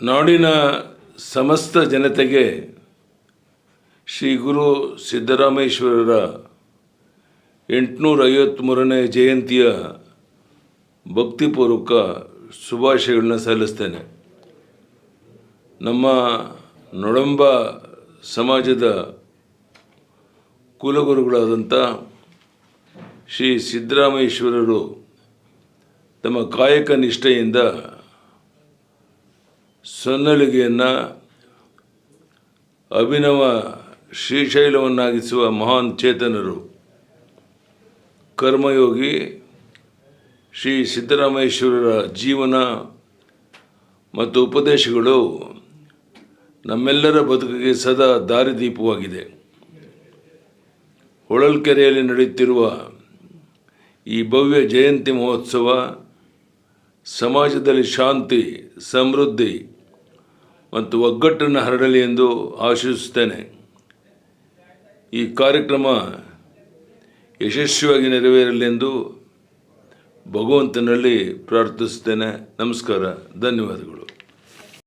ನಾಡಿನ ಸಮಸ್ತ ಜನತೆಗೆ ಶ್ರೀ ಗುರು ಸಿದ್ದರಾಮೇಶ್ವರರ ಎಂಟುನೂರ ಐವತ್ತ್ಮೂರನೇ ಜಯಂತಿಯ ಭಕ್ತಿಪೂರ್ವಕ ಶುಭಾಶಯಗಳನ್ನ ಸಲ್ಲಿಸ್ತೇನೆ. ನಮ್ಮ ನೊಳಂಬ ಸಮಾಜದ ಕುಲಗುರುಗಳಾದಂಥ ಶ್ರೀ ಸಿದ್ದರಾಮೇಶ್ವರರು ತಮ್ಮ ಕಾಯಕ ನಿಷ್ಠೆಯಿಂದ ಸೊನ್ನಲಿಗೆಯನ್ನು ಅಭಿನವ ಶ್ರೀಶೈಲವನ್ನಾಗಿಸುವ ಮಹಾನ್ ಚೇತನರು. ಕರ್ಮಯೋಗಿ ಶ್ರೀ ಸಿದ್ದರಾಮೇಶ್ವರರ ಜೀವನ ಮತ್ತು ಉಪದೇಶಗಳು ನಮ್ಮೆಲ್ಲರ ಬದುಕಿಗೆ ಸದಾ ದಾರಿದೀಪವಾಗಿದೆ. ಹೊಳಲ್ಕೆರೆಯಲ್ಲಿ ನಡೆಯುತ್ತಿರುವ ಈ ಭವ್ಯ ಜಯಂತಿ ಮಹೋತ್ಸವ ಸಮಾಜದಲ್ಲಿ ಶಾಂತಿ, ಸಮೃದ್ಧಿ ಮತ್ತು ಒಗ್ಗಟ್ಟನ್ನು ಹರಡಲಿ ಎಂದು ಆಶಿಸುತ್ತೇನೆ. ಈ ಕಾರ್ಯಕ್ರಮ ಯಶಸ್ವಿಯಾಗಿ ನೆರವೇರಲಿ ಎಂದು ಭಗವಂತನಲ್ಲಿ ಪ್ರಾರ್ಥಿಸುತ್ತೇನೆ. ನಮಸ್ಕಾರ. ಧನ್ಯವಾದಗಳು.